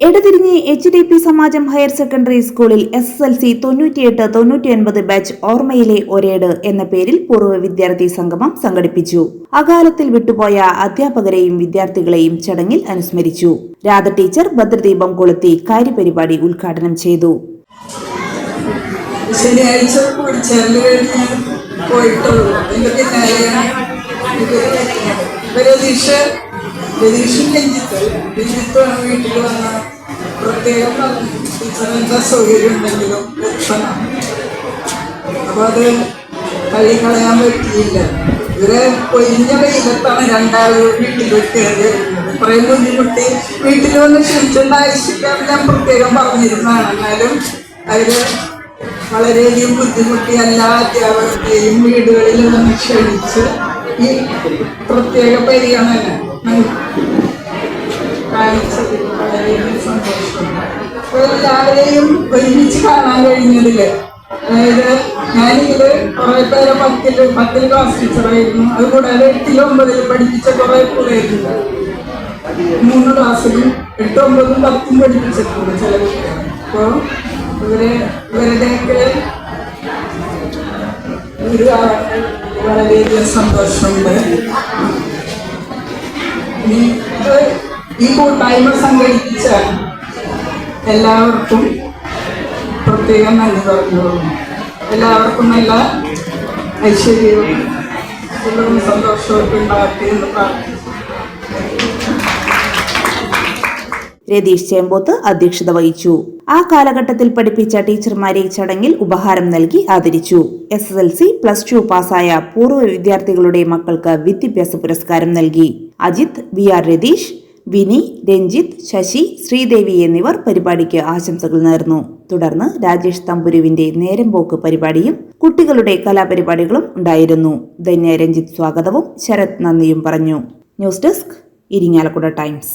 Edathirinji H D P Samajam higher secondary സ്കൂളിൽ S S L C തൊണ്ണൂറ്റിയെട്ട് തൊണ്ണൂറ്റിയൊൻപത് batch ഓർമ്മയിലെ ഒരേട് എന്ന പേരിൽ പൂർവ വിദ്യാർത്ഥി സംഗമം സംഘടിപ്പിച്ചു അകാലത്തിൽ വിട്ടുപോയ അധ്യാപകരെയും വിദ്യാർത്ഥികളെയും ചടങ്ങിൽ അനുസ്മരിച്ചു രാധ ടീച്ചർ ഭദ്രദീപം കൊളുത്തി കാര്യപരിപാടി ഉദ്ഘാടനം ചെയ്തു രതീഷ് രഞ്ജിത്ത് രഞ്ജിത്താണ് വീട്ടിൽ വന്ന പ്രത്യേകം പറഞ്ഞു ടീച്ചർ എന്താ സൗകര്യം ഉണ്ടെങ്കിലും എത്തണം അപ്പൊ അത് കൈ കളയാൻ പറ്റിയില്ല. ഇവരെ പൊരിഞ്ഞ വെയിലത്താണ് രണ്ടാളും വീട്ടിൽ കയറി ഇത്രയും ബുദ്ധിമുട്ടി വീട്ടിൽ വന്ന് ക്ഷണിച്ചേണ്ട ആവശ്യമില്ല ഞാൻ പ്രത്യേകം പറഞ്ഞിരുന്നതാണ്. എന്നാലും അവർ വളരെയധികം ബുദ്ധിമുട്ടി എല്ലാ അധ്യാപകരെയും വീടുകളിൽ വന്ന് ക്ഷണിച്ച് ഈ പ്രത്യേക പരിഗണന കാണിച്ചതിൽ എല്ലാവരെയും ഒരുമിച്ച് കാണാൻ കഴിഞ്ഞതിൽ അതായത് ഞാനിത് കുറെ പേരെ പത്തിൽ പത്തിൽ ക്ലാസ് ടീച്ചറായിരുന്നു അതുകൂടാതെ എട്ടിലും ഒമ്പതിലും പഠിപ്പിച്ച കുറെ പിള്ളേരുണ്ട്. മൂന്ന് ക്ലാസ്സിലും എട്ടും ഒമ്പതും പത്തും പഠിപ്പിച്ചിട്ടുണ്ട് ചില കുട്ടികൾ അപ്പോൾ ഇവരെ ഇവരുടെയൊക്കെ ഒരു വളരെയധികം സന്തോഷമുണ്ട്. ഇത് ഈ കൂട്ടായ്മ സംഘടിപ്പിച്ച എല്ലാവർക്കും പ്രത്യേകം നന്ദി പറഞ്ഞോളൂ. എല്ലാവർക്കും നല്ല ഐശ്വര്യവും സുഖവും സന്തോഷവും ഒക്കെ ഉണ്ടാകട്ടെ എന്ന് പ്രാർത്ഥിക്കുന്നു. രതീഷ് ചേമ്പോത്ത് അധ്യക്ഷത വഹിച്ചു. ആ കാലഘട്ടത്തിൽ പഠിപ്പിച്ച ടീച്ചർമാരെ ചടങ്ങിൽ ഉപഹാരം നൽകി ആദരിച്ചു. S S L C plus two പാസ്സായ പൂർവ വിദ്യാർത്ഥികളുടെ മക്കൾക്ക് വിദ്യാഭ്യാസ പുരസ്കാരം നൽകി. അജിത് വി ആർ രതീഷ് വിനി രഞ്ജിത്ത് ശശി ശ്രീദേവി എന്നിവർ പരിപാടിക്ക് ആശംസകൾ നേർന്നു. തുടർന്ന് രാജേഷ് തമ്പുരുവിന്റെ നേരംപോക്ക് പരിപാടിയും കുട്ടികളുടെ കലാപരിപാടികളും ഉണ്ടായിരുന്നു. ധന്യ രഞ്ജിത്ത് സ്വാഗതവും ശരത് നന്ദിയും പറഞ്ഞു. News desk Irinjalakuda times.